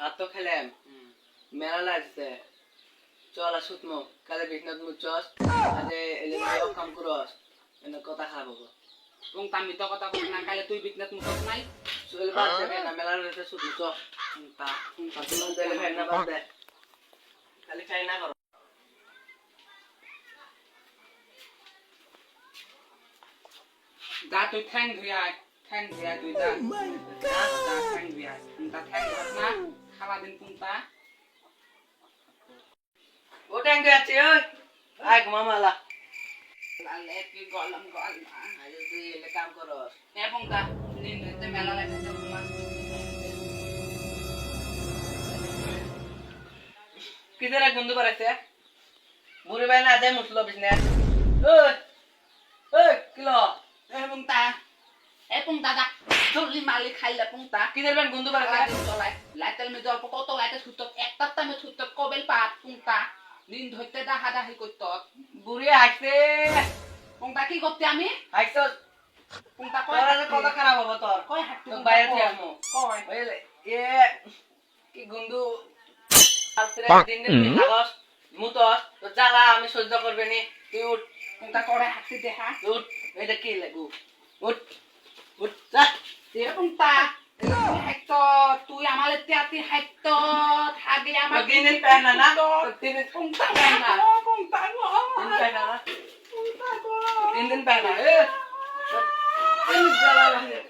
আর তো খেলাম মেলা লাগছে চল আর সুতমো কালে বিষ্ণাত মুচস আজে এলে কাম করস এনে কথা খারাপ হব এবং তামি তো কথা কই না কালে তুই বিকনাত মুখত নাই? চল বাদ দে না মেলা রেতে সুতমো চ তা তুমি দেলে না বাদ দে। খালি খাই না করো দা তুই ঠ্যাং ধুয়া ঠ্যাং ধুয়া তুই দা। দা ঠ্যাং ধুয়া তা ঠ্যাং দিন পুনতা ও ট্যাঙ্ক আছে ওই। আয় ঘুমা মালা। লালে কি গলম গল আজ তুই এলে কাম করস। এবং তা মেলা লাগছে ভাই না যায় মুসলো বিজনেস ওই ওই কিলো এবং তা এবং দাদা জলদি মালি খাইলে পুংতা। কিদের বেন বন্ধু পারাইছে চলাই লাইটেল মে জল কত লাইটে ছুটত একটা টাইমে ছুটত কবেল পাত পুংতা। নিন ধরতে দাহা দাহি করত। বুড়ি হাসছে পুংতা কি করতে আমি? হাসছো পুংতা তোর আজ কত খারাপ হব তোর? কয় হাঁটতে বাইরে থেকে আসমু কয়? এ কি গন্ধু দিন দিন খাগস মুতস। তো জ্বালা আমি সহ্য করবে নি। তুই উঠ। পুংতা করে হাঁটতে দেখা তুই উঠ এটা কি লাগু? উঠ। تيرقم طا حتى تو يا مال تياتي حتى حبي يا مال دين انت هنا نا دين قم طا قم طا قم طا قم طا قم طا قم